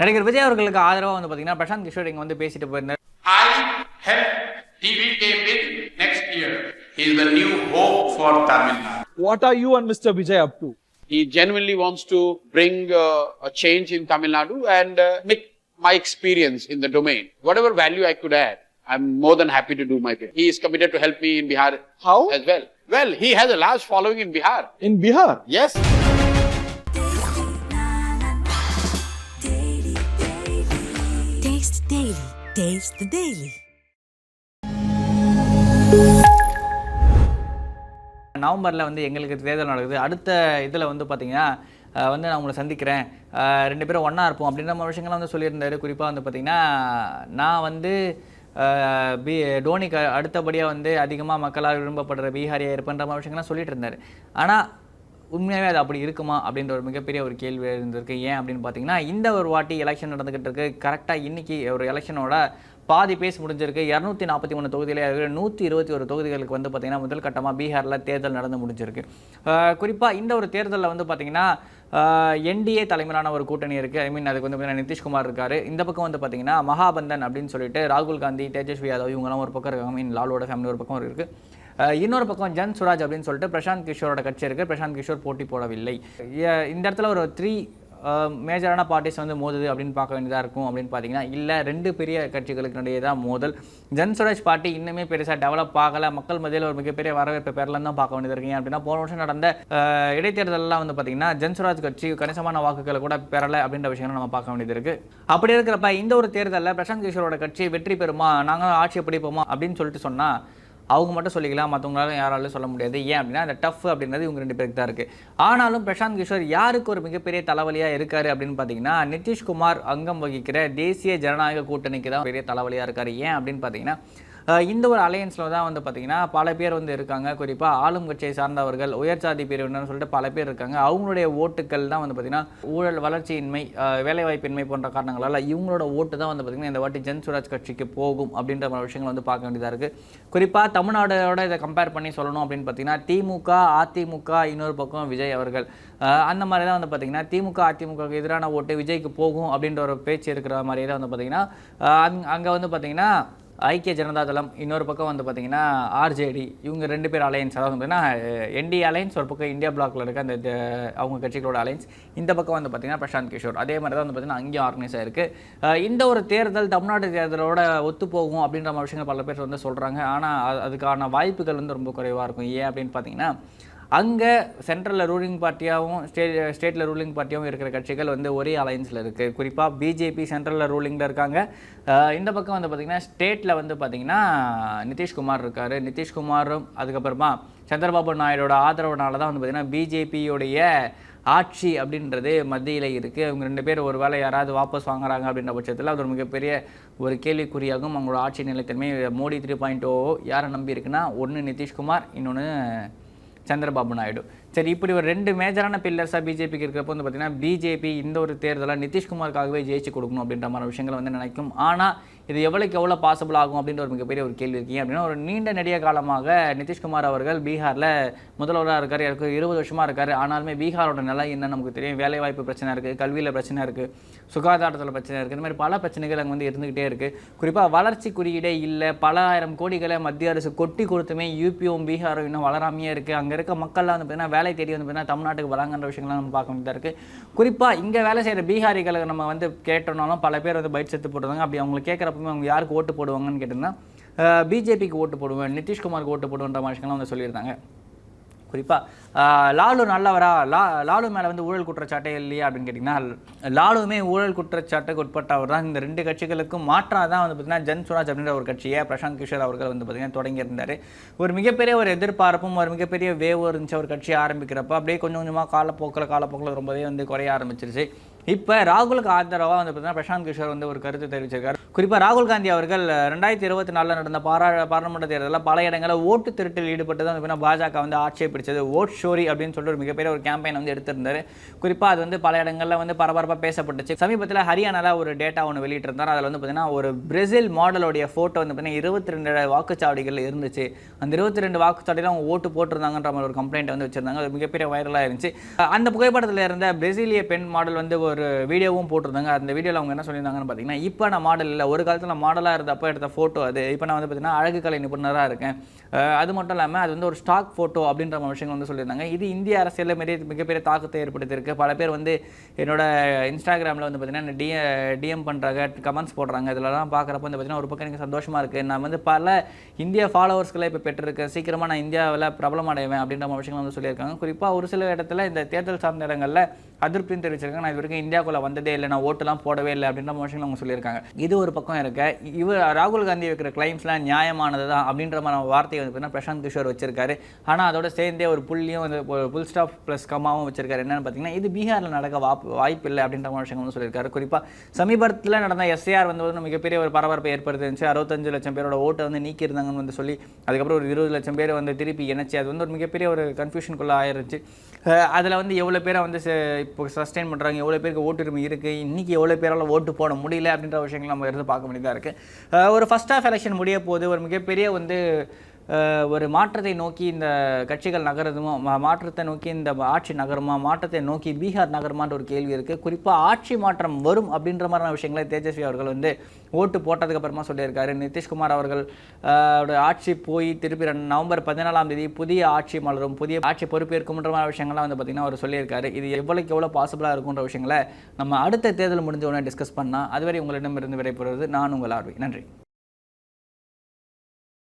நடிகர் விஜய் அவர்களுக்கு ஆதரவாக வந்து பார்த்தீங்கன்னா பிரசாந்த் கிஷோர் இங்கே வந்து பேசிட்டு போயிருந்தார் I help TVK with next year. He is the new hope for Tamil Nadu. What are you and Mr. Vijay up to? He genuinely wants to bring uh, a change in Tamil Nadu and uh, make my experience in the domain. Whatever value I could add, I'm more than happy to do my bit. He is committed to help me in Bihar How? as well. Well, he has a large following in Bihar. In Bihar? Yes. Taste the Daily. நவம்பரில் வந்து எங்களுக்கு தேர்தல் நடக்குது. அடுத்த இதில் வந்து பார்த்தீங்கன்னா வந்து நான் உங்களை சந்திக்கிறேன். ரெண்டு பேரும் ஒன்றா இருப்போம் அப்படின்ற மாதிரி விஷயங்கள்லாம் வந்து சொல்லியிருந்தாரு. குறிப்பாக வந்து பார்த்தீங்கன்னா நான் வந்து பி டோனிக்கு அடுத்தபடியாக வந்து அதிகமாக மக்களால் விரும்பப்படுற பீகாரியாக இருப்பேன்ற மாதிரி விஷயங்கள்லாம் சொல்லிட்டு இருந்தார். ஆனால் உண்மையாகவே அது அப்படி இருக்குமா அப்படின்ற ஒரு மிகப்பெரிய ஒரு கேள்வி இருந்திருக்கு ஏன் அப்படின்னு பார்த்தீங்கன்னா இந்த ஒரு வாட்டி எலெக்ஷன் நடந்துகிட்டு இருக்கு. கரெக்டாக இன்னைக்கு ஒரு எலெக்ஷனோட பாதி பேஸ் முடிஞ்சிருக்கு. இரநூத்தி நாற்பத்தி மூணு தொகுதியில் நூற்றி இருபத்தி ஒரு தொகுதிகளுக்கு வந்து பார்த்திங்கன்னா முதல் கட்டமாக பீகாரில் தேர்தல் நடந்து முடிஞ்சிருக்கு. குறிப்பாக இந்த ஒரு தேர்தலில் வந்து பார்த்திங்கன்னா என்டிஏ தலைமையிலான ஒரு கூட்டணி இருக்குது ஐ மீன் அதுக்கு வந்து பார்த்தீங்கன்னா நிதிஷ்குமார் இருக்கார். இந்த பக்கம் வந்து பார்த்திங்கன்னா மகாபந்தன் அப்படின்னு சொல்லிட்டு ராகுல் காந்தி தேஜஸ்வி யாதவ் இவங்கெல்லாம் ஒரு பக்கம் இருக்காங்க. மீன் லாலோட ஃபேமிலி ஒரு பக்கம் இருக்குது இன்னொரு பக்கம் ஜன் சுராஜ் அப்படின்னு சொல்லிட்டு பிரசாந்த் கிஷோரோட கட்சி இருக்குது பிரசாந்த் கிஷோர் போட்டி போடவில்லை. இந்த இடத்துல ஒரு த்ரீ மேஜரான பார்ட்டிஸ் வந்து மோதுது அப்படின்னு பார்க்க வேண்டியதாக இருக்கும் அப்படின்னு பார்த்தீங்கன்னா இல்லை ரெண்டு பெரிய கட்சிகளுக்கு இடையே தான் மோதல். ஜன் சுராஜ் பார்ட்டி இன்னுமே பெருசாக டெவலப் ஆகலை. மக்கள் மத்தியில் ஒரு மிகப்பெரிய வரவேற்பு பெறலாம் தான் பார்க்க வேண்டியது இருக்கீங்க. அப்படின்னா போன வருஷம் நடந்த இடைத்தேர்தலெலாம் வந்து பார்த்தீங்கன்னா ஜன் சுராஜ் கட்சி கணிசமான வாக்குகளை கூட பெறலை அப்படின்ற விஷயம் நம்ம பார்க்க வேண்டியது இருக்குது அப்படி இருக்கிறப்ப இந்த ஒரு தேர்தலில் பிரசாந்த் கிஷோரோட கட்சி வெற்றி பெறுமா? நாங்கள் ஆட்சியை பிடிப்போமா அப்படின்னு சொல்லிட்டு சொன்னால் அவங்க மட்டும் சொல்லிக்கலாம் மற்றவங்களால யாராலும் சொல்ல முடியாது. ஏன் அப்படின்னா அந்த டஃப் அப்படின்றது இவங்க ரெண்டு பேருக்கு தான் இருக்குது ஆனாலும் பிரசாந்த் கிஷோர் யாருக்கு ஒரு மிகப்பெரிய தலைவலியாக இருக்காரு அப்படின்னு பார்த்தீங்கன்னா நிதிஷ்குமார் அங்கம் வகிக்கிற தேசிய ஜனநாயக கூட்டணிக்கு தான் பெரிய தலைவலியாக இருக்காரு. ஏன் அப்படின்னு பார்த்தீங்கன்னா இந்த ஒரு அலையன்ஸில் தான் வந்து பார்த்தீங்கன்னா பல பேர் வந்து இருக்காங்க. குறிப்பாக ஆளும் கட்சியை சார்ந்தவர்கள் உயர்ச்சாதி பிரிவினர்னு சொல்லிட்டு பல பேர் இருக்காங்க. அவங்களுடைய ஓட்டுக்கள் தான் வந்து பார்த்தீங்கன்னா ஊழல் வளர்ச்சியின்மை வேலைவாய்ப்பின்மை போன்ற காரணங்களால் இவங்களோட ஓட்டு தான் வந்து பார்த்தீங்கன்னா இந்த வாட்டி ஜன் சுராஜ் கட்சிக்கு போகும் அப்படின்ற மாதிரி விஷயங்கள் வந்து பார்க்க வேண்டியதாக இருக்குது குறிப்பாக தமிழ்நாடோட இதை கம்பேர் பண்ணி சொல்லணும் அப்படின்னு பார்த்தீங்கன்னா திமுக அதிமுக இன்னொரு பக்கம் விஜய் அவர்கள். அந்த மாதிரி தான் வந்து பார்த்தீங்கன்னா திமுக அதிமுகவுக்கு எதிரான ஓட்டு விஜய்க்கு போகும் அப்படின்ற ஒரு பேச்சு இருக்கிற மாதிரியே தான் வந்து பார்த்தீங்கன்னா அங்கே வந்து பார்த்தீங்கன்னா ஐக்கிய ஜனதா தளம் இன்னொரு பக்கம் வந்து பார்த்தீங்கன்னா ஆர்ஜேடி இவங்க ரெண்டு பேர் அலையன்ஸ் அதாவது வந்து பார்த்தீங்கன்னா என்டி அலையன்ஸ் ஒரு பக்கம் இந்தியா பிளாக்ல இருக்க அந்த அவங்க கட்சிகளோட அலையன்ஸ் இந்த பக்கம் வந்து பார்த்தீங்கன்னா பிரசாந்த் கிஷோர். அதே மாதிரி தான் வந்து பார்த்தீங்கன்னா அங்கேயும் ஆர்கனைஸ் ஆயிருக்கு. இந்த ஒரு தேர்தல் தமிழ்நாடு தேர்தலோட ஒத்து போகும் அப்படின்ற மாதிரி விஷயங்கள் பல பேர் வந்து சொல்கிறாங்க ஆனால் அதுக்கான வாய்ப்புகள் வந்து ரொம்ப குறைவாக இருக்கும். ஏன் அப்படின்னு பார்த்தீங்கன்னா அங்கே சென்ட்ரலில் ரூலிங் பார்ட்டியாகவும் ஸ்டேட் ஸ்டேட்டில் ரூலிங் பார்ட்டியாகவும் இருக்கிற கட்சிகள் வந்து ஒரே அலைன்ஸில் இருக்குது குறிப்பாக பிஜேபி சென்ட்ரலில் ரூலிங்கில் இருக்காங்க. இந்த பக்கம் வந்து பார்த்திங்கன்னா ஸ்டேட்டில் வந்து பார்த்திங்கன்னா நிதிஷ்குமார் இருக்கார். நிதிஷ்குமாரும் அதுக்கப்புறமா சந்திரபாபு நாயுடோட ஆதரவுனால தான் வந்து பார்த்திங்கன்னா பிஜேபியோடைய ஆட்சி அப்படின்றது மத்தியில் இருக்குது அவங்க ரெண்டு பேர் ஒரு வேளை யாராவது வாபஸ் வாங்குறாங்க அப்படின்ற பட்சத்தில் அது ஒரு மிகப்பெரிய ஒரு கேள்விக்குறியாகும் அவங்களோட ஆட்சி நிலைத்தன்மை மோடி த்ரீ பாயிண்ட் ஓ யாரை நம்பி இருக்குன்னா ஒன்று நிதிஷ்குமார் இன்னொன்று சந்திரபாபு நாயுடு சரி இப்படி ஒரு ரெண்டு மேஜரான பில்லர்ஸாக பிஜேபிக்கு இருக்கிறப்போ வந்து பார்த்தீங்கன்னா பிஜேபி இந்த ஒரு தேர்தலாக நிதிஷ்குமாருக்காகவே ஜெயிச்சு கொடுக்கணும் அப்படின்ற மாதிரி விஷயங்களை வந்து நினைக்கும். ஆனால் இது எவ்வளோக்கு எவ்வளோ பாசிபிள் ஆகும் அப்படின்ற ஒரு மிகப்பெரிய ஒரு கேள்வி இருக்கீங்க அப்படின்னா ஒரு நீண்ட நெடிய காலமாக நிதிஷ்குமார் அவர்கள் பீகாரில் முதல்வராக இருக்கார் எனக்கு இருபது வருஷமாக இருக்கார். ஆனாலுமே பீகாரோட நிலை என்ன நமக்கு தெரியும். வேலைவாய்ப்பு பிரச்சனை இருக்குது கல்வியில் பிரச்சனை இருக்குது சுகாதாரத்தில் பிரச்சனை இருக்குது இந்த மாதிரி பல பிரச்சனைகள் அங்கே வந்து இருந்துக்கிட்டே இருக்குது குறிப்பாக வளர்ச்சி குறியீடே இல்லை பல ஆயிரம் கோடிகளை மத்திய அரசு கொட்டி கொடுத்துமே யூபியும் பீகாரும் இன்னும் வளராமையே இருக்குது அங்கே இருக்க மக்கள்லாம் வந்து பார்த்தீங்கன்னா வேலை தேடி வந்து பார்த்தீங்கன்னா தமிழ்நாட்டுக்கு வராங்கன்ற விஷயங்கள்லாம் நம்ம பார்க்க வேண்டியதாக இருக்குது குறிப்பாக இங்கே வேலை செய்கிற பீகாரிகளை நம்ம வந்து கேட்டோம்னாலும் பல பேர் வந்து பைட் செத்து போடுறாங்க அப்படி அவங்களை கேட்குறப்பமே அவங்க யாருக்கு ஓட்டு போடுவாங்கன்னு கேட்டிங்கன்னா பிஜேபிக்கு ஓட்டு போடுவேன் நிதிஷ்குமாருக்கு ஓட்டு போடுவேன்ற மாதிரி விஷயங்கள்லாம் வந்து சொல்லியிருந்தாங்க. குறிப்பாக லாலு நல்லவரா? லா லாலு மேலே வந்து ஊழல் குற்றச்சாட்டே இல்லையா அப்படின்னு கேட்டிங்கன்னா லாலுமே ஊழல் குற்றச்சாட்டுக்கு உட்பட்டவர் தான். இந்த ரெண்டு கட்சிகளுக்கும் மாற்றாக தான் வந்து பார்த்தீங்கன்னா ஜன் சுராஜ் அப்படின்ற ஒரு கட்சியை பிரசாந்த் கிஷோர் அவர்கள் வந்து பார்த்தீங்கன்னா தொடங்கியிருந்தார் ஒரு மிகப்பெரிய ஒரு எதிர்பார்ப்பும் ஒரு மிகப்பெரிய வேவ் இருந்துச்சு ஒரு கட்சியை ஆரம்பிக்கிறப்ப அப்படியே கொஞ்சம் கொஞ்சமாக காலப்போக்கில் காலப்போக்கில் ரொம்பவே வந்து குறைய ஆரம்பிச்சிருச்சு. இப்போ ராகுலுக்கு ஆதரவாக வந்து பார்த்தீங்கன்னா பிரசாந்த் கிஷோர் வந்து ஒரு கருத்து தெரிவிச்சிருக்காரு. குறிப்பாக ராகுல் காந்தி அவர்கள் ரெண்டாயிரத்தி இருபத்தி நாலில் நடந்த பாரா பாராளுமன்ற தேர்தலில் பல இடங்களில் ஓட்டு திருட்டில் ஈடுபட்டு தான் வந்து பார்த்தீங்கன்னா பாஜக வந்து ஆட்சியை பிடிச்சது. ஓட் ஷோரி அப்படின்னு சொல்லிட்டு ஒரு மிகப்பெரிய ஒரு கேம்பெயின் வந்து எடுத்திருந்தார். குறிப்பாக அது வந்து பல இடங்களில் வந்து பரபரப்பாக பேசப்பட்டுச்சு. சமீபத்தில் ஹரியானாவில் ஒரு டேட்டா ஒன்று வெளியிட்டிருந்தார். அதில் வந்து பார்த்தீங்கன்னா ஒரு பிரேசில் மாடலோடைய ஃபோட்டோ வந்து பார்த்தீங்கன்னா இருபத்தி ரெண்டு வாக்குச்சாவடிகள் இருந்துச்சு. அந்த இருபத்தி ரெண்டு வாக்குச்சாவடியில் அவங்க ஓட்டு போட்டிருந்தாங்கன்ற மாதிரி ஒரு கம்ப்ளைண்ட் வந்து வச்சிருந்தாங்க. அது மிகப்பெரிய வைரலாக இருந்துச்சு. அந்த புகைப்படத்தில் இருந்த பிரேசிலிய பெண் மாடல் வந்து ஒரு ஒரு வீடியோவும் போட்டிருந்தாங்க. அந்த வீடியோவில் அவங்க என்ன சொல்லியிருந்தாங்கன்னு பார்த்தீங்கன்னா இப்போ நான் மாடல் இல்லை. ஒரு காலத்தில் மாடலாக இருந்தப்போ எடுத்த ஃபோட்டோ அது. இப்போ நான் வந்து பார்த்தீங்கன்னா அழகு கலை நிபுணராக இருக்கேன். அது மட்டும் இல்லாமல் அது வந்து ஒரு ஸ்டாக் ஃபோட்டோ அப்படின்ற விஷயங்கள் வந்து சொல்லியிருந்தாங்க. இது இந்திய அரசியலில் மிக மிகப்பெரிய தாக்கத்தை ஏற்படுத்தியிருக்கு. பல பேர் வந்து என்னோட இன்ஸ்டாகிராமில் வந்து பார்த்தீங்கன்னா டிஎ டிஎம் பண்ணுறாங்க கமெண்ட்ஸ் போடுறாங்க. இதெல்லாம் பார்க்குறப்ப வந்து பார்த்தீங்கன்னா ஒரு பக்கம் எனக்கு சந்தோஷமாக இருக்குது நான் வந்து பல இந்திய ஃபாலோவர்ஸ்களை இப்போ பெற்றிருக்கேன். சீக்கிரமாக நான் இந்தியாவில் பிரபலம் அடைவேன் அப்படின்ற விஷயங்கள் வந்து சொல்லியிருக்காங்க. குறிப்பாக ஒரு சில இடத்துல இந்த தேர்தல் சார்ந்த இடங்களில் அதிருப்தியும் தெரிவிச்சிருக்காங்க. நான் இது வரைக்கும் இந்தியாவுக்குள்ளே வந்ததே இல்லை நான் ஓட்டுலாம் போடவே இல்லை அப்படின்ற மாதிரி விஷயங்கள் அவங்க சொல்லியிருக்காங்க. இது ஒரு பக்கம் இருக்க. இவர் ராகுல் காந்தி வைக்கிற கிளைம்ஸ்லாம் நியாயமானது தான் அப்படின்ற மாதிரி வார்த்தையை வந்து பார்த்தீங்கன்னா பிரசாந்த் கிஷோர் வச்சிருக்காரு. ஆனால் அதோட சேர்ந்தே ஒரு புள்ளியும் வந்து புல் ஸ்டாப் ப்ளஸ் கமாவும் வச்சிருக்காரு. என்னன்னு பார்த்தீங்கன்னா இது பீகாரில் நடக்க வாய்ப்பு வாய்ப்பு இல்லை அப்படின்ற மாதிரி விஷயங்கள் வந்து சொல்லியிருக்காரு. குறிப்பாக சமீபத்தில் நடந்த எஸ்ஏஆர் வந்து ஒரு மிகப்பெரிய ஒரு பரபரப்பை ஏற்படுத்திருந்துச்சு அறுபத்தஞ்சு லட்சம் பேரோட ஓட்டை வந்து நீக்கியிருந்தாங்கன்னு வந்து சொல்லி அதுக்கப்புறம் ஒரு இருபது லட்சம் பேர் வந்து திருப்பி இணைச்சி அது வந்து ஒரு மிகப்பெரிய ஒரு கன்ஃபியூஷனுக்குள்ளே ஆயிருச்சு அதில் வந்து எவ்வளோ பேரை வந்து ச- இப்போ சஸ்டெயின் பண்ணுறாங்க எவ்வளோ பேர் பேருக்கு ஓட்டுரிமை இருக்குது இன்றைக்கி எவ்வளோ பேரால் ஓட்டு போட முடியல அப்படின்ற விஷயங்கள் நம்ம இருந்து பார்க்க வேண்டியதாக இருக்குது ஒரு ஃபஸ்ட் ஆஃப் எலெக்ஷன் முடிய போது ஒரு மிகப்பெரிய வந்து ஒரு மாற்றத்தை நோக்கி இந்த கட்சிகள் நகருதுமோ மாற்றத்தை நோக்கி இந்த ஆட்சி நகருமா மாற்றத்தை நோக்கி பீகார் நகருமான்ற ஒரு கேள்வி இருக்குது குறிப்பாக ஆட்சி மாற்றம் வரும் அப்படின்ற மாதிரியான விஷயங்களை தேஜஸ்வி அவர்கள் வந்து ஓட்டு போட்டதுக்கு அப்புறமா சொல்லியிருக்காரு. நிதிஷ்குமார் அவர்கள் அஹ், ஆட்சி போய் திருப்பி நவம்பர் பதினாலாம் தேதி புதிய ஆட்சி மலரும் புதிய ஆட்சி பொறுப்பேற்கும்ன்ற மாதிரி விஷயங்கள்லாம் வந்து பார்த்திங்கன்னா அவர் சொல்லியிருக்காரு. இது எவ்வளோக்கு எவ்வளோ பாசிபிளாக இருக்குன்ற விஷயங்களை நம்ம அடுத்த தேர்தல் முடிஞ்ச உடனே டிஸ்கஸ் பண்ணால் அதுவரை உங்களிடமிருந்து விடைபெறுவது நான் உங்கள் ஆர்வி. நன்றி.